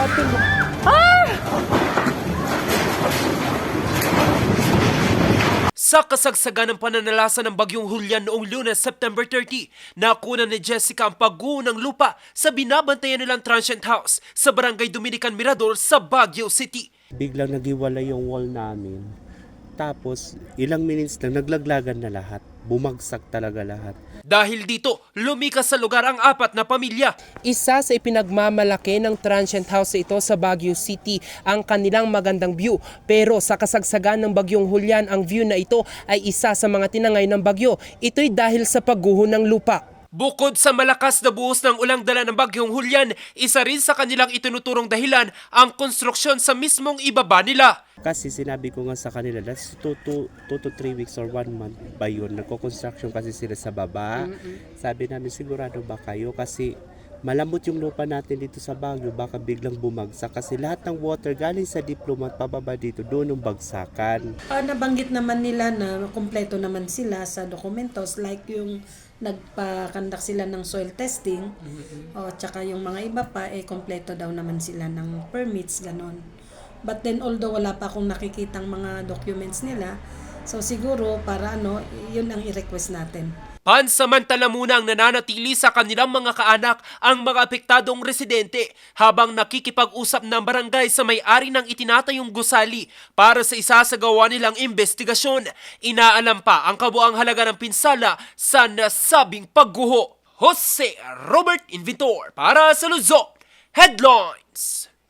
Ate mo. Ah! Sa kasagsagan ng pananalasa ng bagyong Julian noong lunes, September 30, nakuna ni Jessica ang pagguho ng lupa sa binabantayan nilang transient house sa barangay Dominican Mirador sa Baguio City. Biglang nagiwalay yung wall namin. Tapos, ilang minutes lang, naglaglagan na lahat. Bumagsak talaga lahat. Dahil dito, lumikas sa lugar ang apat na pamilya. Isa sa ipinagmamalaki ng transient house ito sa Baguio City ang kanilang magandang view. Pero sa kasagsagan ng bagyong Hulyan, ang view na ito ay isa sa mga tinangay ng bagyo. Ito'y dahil sa pagguho ng lupa. Bukod sa malakas na buhos ng ulang dala ng bagyong Julian, isa rin sa kanilang itinuturong dahilan ang konstruksyon sa mismong ibaba nila. Kasi sinabi ko nga sa kanila, that's 2 to, 2 to 3 weeks or 1 month ba yun? Nagko-construction kasi sila sa baba. Sabi namin, sigurado ba kayo? Kasi malambot yung lupa natin dito sa Baguio, baka biglang bumagsak. Kasi lahat ng water galing sa diplomat pababa dito, doon yung bagsakan. Ah, nabanggit naman nila na kompleto naman sila sa documentos like yung nagpa-conduct sila ng soil testing o tsaka yung mga iba pa eh kompleto daw naman sila ng permits ganon. But then although wala pa akong nakikitang mga documents nila, so siguro para ano, yun ang i-request natin. Pansamantala muna ang nananatili sa kanilang mga kaanak ang mga apektadong residente habang nakikipag-usap ng barangay sa may-ari ng itinatayong gusali para sa isasagawa nilang investigasyon. Inaalam pa ang kabuang halaga ng pinsala sa nasabing pagguho. Jose Robert Inventor para sa Luzon Headlines.